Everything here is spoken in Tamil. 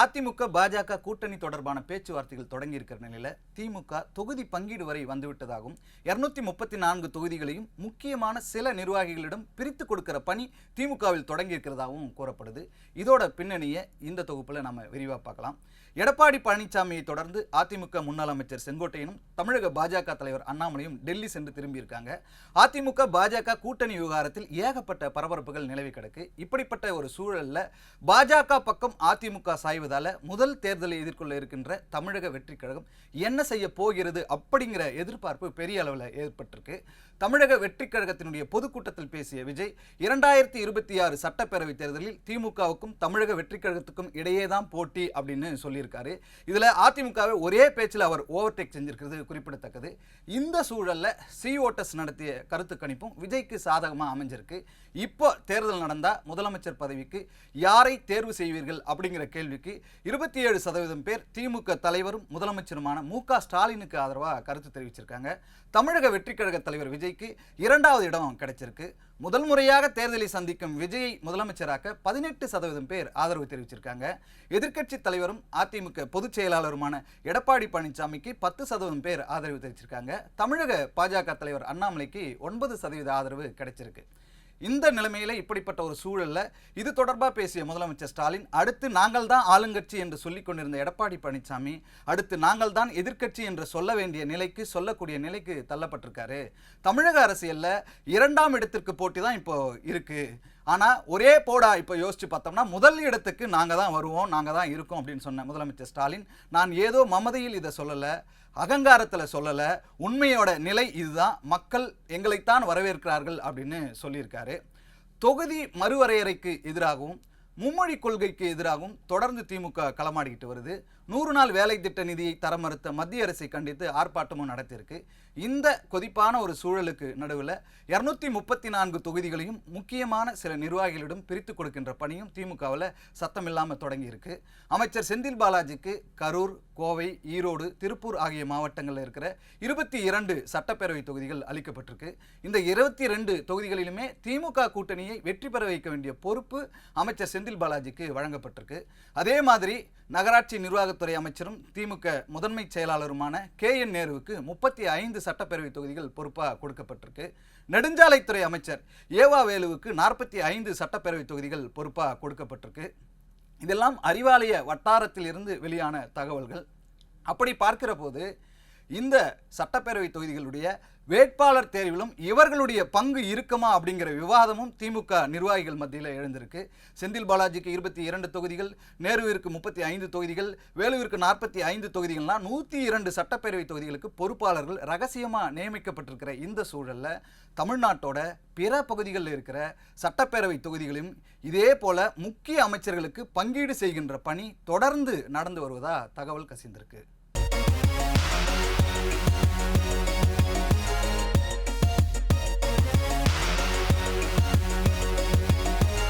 அதிமுக பாஜக கூட்டணி தொடர்பான பேச்சுவார்த்தைகள் தொடங்கி இருக்கிற நிலையில் திமுக தொகுதி பங்கீடு வரை வந்துவிட்டதாகவும் இருநூத்தி முப்பத்தி நான்கு தொகுதிகளையும் முக்கியமான சில நிர்வாகிகளிடம் பிரித்து கொடுக்கிற பணி திமுகவில் தொடங்கி இருக்கிறதாகவும் கூறப்படுது. இதோட பின்னணியை இந்த தொகுப்புல நம்ம விரிவா பார்க்கலாம். எடப்பாடி பழனிசாமியை தொடர்ந்து அதிமுக முன்னாள் அமைச்சர் செங்கோட்டையனும் தமிழக பாஜக தலைவர் அண்ணாமலையும் டெல்லி சென்று திரும்பியிருக்காங்க அதிமுக பாஜக கூட்டணி விவகாரத்தில் ஏகப்பட்ட பரபரப்புகள் நிலவி கிடக்கு. இப்படிப்பட்ட ஒரு சூழல்ல பாஜக பக்கம் அதிமுக சாய்வு வருவதால் முதல் தேர்தலை எதிர்கொள்ள இருக்கின்ற தமிழக வெற்றி கழகம் என்ன செய்ய போகிறது அப்படிங்கிற எதிர்பார்ப்பு பெரிய அளவில் ஏற்பட்டிருக்கு. தமிழக வெற்றி கழகத்தினுடைய பொதுக்கூட்டத்தில் பேசிய விஜய் இரண்டாயிரத்தி இருபத்தி ஆறு சட்டப்பேரவை தேர்தலில் திமுகவுக்கும் தமிழக வெற்றி கழகத்துக்கும் இடையே தான் போட்டி அப்படின்னு சொல்லியிருக்காரு. இதில் அதிமுகவை ஒரே பேச்சில் அவர் ஓவர்டேக் செஞ்சிருக்கிறது குறிப்பிடத்தக்கது. இந்த சூழலில் சி ஓட்டஸ் நடத்திய கருத்து கணிப்பும் விஜய்க்கு சாதகமாக அமைஞ்சிருக்கு. இப்போ தேர்தல் நடந்தால் முதலமைச்சர் பதவிக்கு யாரை தேர்வு செய்வீர்கள் அப்படிங்கிற கேள்விக்கு இருபத்தி ஏழு சதவீதம் பேர் திமுக தலைவரும் முதலமைச்சருமான மு க ஸ்டாலினுக்கு ஆதரவாக கருத்து தெரிவிச்சிருக்காங்க. தமிழக வெற்றிக் கழக தலைவர் விஜய்க்கு இரண்டாவது இடம் கிடைச்சிருக்கு. முதல் முறையாக தேர்தலை சந்திக்கும் விஜயை முதலமைச்சராக்க பதினெட்டு சதவீதம் பேர் ஆதரவு தெரிவிச்சிருக்காங்க. எதிர்க்கட்சி தலைவரும் அதிமுக பொதுச் செயலாளருமான எடப்பாடி பழனிசாமிக்கு பத்து சதவீதம் பேர் ஆதரவு தெரிவிச்சிருக்காங்க. தமிழக பாஜக தலைவர் அண்ணாமலைக்கு ஒன்பது சதவீத ஆதரவு கிடைச்சிருக்கு. இந்த நிலைமையில் இப்படிப்பட்ட ஒரு சூழல்ல இது தொடர்பாக பேசிய முதலமைச்சர் ஸ்டாலின் அடுத்து நாங்கள் தான் ஆளுங்கட்சி என்று சொல்லிக் கொண்டிருந்த எடப்பாடி பழனிசாமி அடுத்து நாங்கள் தான் எதிர்க்கட்சி என்று சொல்ல வேண்டிய நிலைக்கு சொல்லக்கூடிய நிலைக்கு தள்ளப்பட்டிருக்காரு. தமிழக அரசியலில் இரண்டாம் இடத்திற்கு போட்டி தான் இப்போ இருக்குது ஆனால் ஒரே போடா இப்போ யோசிச்சு பார்த்தோம்னா முதல் இடத்துக்கு நாங்கள் தான் வருவோம் நாங்கள் தான் இருக்கோம் அப்படின்னு சொன்ன முதலமைச்சர் ஸ்டாலின் நான் ஏதோ மமதையில் இதை சொல்லலை அகங்காரத்தில் சொல்லலை உண்மையோட நிலை இதுதான் மக்கள் எங்களைத்தான் வரவேற்கிறார்கள் அப்படின்னு சொல்லியிருக்காரு. தொகுதி மறுவரையறைக்கு எதிராகவும் மும்மொழி கொள்கைக்கு எதிராகவும் தொடர்ந்து திமுக களமாடிக்கிட்டு வருது. நூறு நாள் வேலை திட்ட நிதியை தர மறுத்த மத்திய அரசை கண்டித்து ஆர்ப்பாட்டமும் நடத்தியிருக்கு. இந்த கொதிப்பான ஒரு சூழலுக்கு நடுவில் இரநூத்தி முப்பத்தி நான்கு தொகுதிகளையும் முக்கியமான சில நிர்வாகிகளிடம் பிரித்து கொடுக்கின்ற பணியும் திமுகவில் சத்தமில்லாமல் தொடங்கியிருக்கு. அமைச்சர் செந்தில் பாலாஜிக்கு கரூர் கோவை ஈரோடு திருப்பூர் ஆகிய மாவட்டங்களில் இருக்கிற இருபத்தி இரண்டு சட்டப்பேரவை தொகுதிகள் அளிக்கப்பட்டிருக்கு. இந்த இருபத்தி ரெண்டு தொகுதிகளிலுமே திமுக கூட்டணியை வெற்றி பெற வைக்க வேண்டிய பொறுப்பு அமைச்சர் செந்தில் பாலாஜிக்கு வழங்கப்பட்டிருக்கு. அதே மாதிரி நகராட்சி நிர்வாக நிர்வாகத்துறை அமைச்சரும் திமுக முதன்மை செயலாளருமான கே என் நேருவுக்கு முப்பத்தி ஐந்து சட்டப்பேரவை தொகுதிகள் பொறுப்பாக கொடுக்கப்பட்டிருக்கு. நெடுஞ்சாலைத்துறை அமைச்சர் ஏவா வேலுவுக்கு நாற்பத்தி ஐந்து சட்டப்பேரவை தொகுதிகள் பொறுப்பாக கொடுக்கப்பட்டிருக்கு. இதெல்லாம் அறிவாலய வட்டாரத்தில் இருந்து வெளியான தகவல்கள். அப்படி பார்க்கிற போது இந்த சட்டப்பேரவை தொகுதிகளுடைய வேட்பாளர் தேர்விலும் இவர்களுடைய பங்கு இருக்குமா அப்படிங்கிற விவாதமும் திமுக நிர்வாகிகள் மத்தியில் எழுந்திருக்கு. செந்தில் பாலாஜிக்கு இருபத்தி இரண்டு தொகுதிகள் நேருவிற்கு முப்பத்தி ஐந்து தொகுதிகள் வேலுவிற்கு நாற்பத்தி ஐந்து தொகுதிகள்னா நூற்றி இரண்டு சட்டப்பேரவை தொகுதிகளுக்கு பொறுப்பாளர்கள் ரகசியமாக நியமிக்கப்பட்டிருக்கிற இந்த சூழலில் தமிழ்நாட்டோட பிற பகுதிகளில் இருக்கிற சட்டப்பேரவை தொகுதிகளையும் இதே போல முக்கிய அமைச்சர்களுக்கு பங்கீடு செய்கின்ற பணி தொடர்ந்து நடந்து வருவதா தகவல் கசிந்திருக்கு.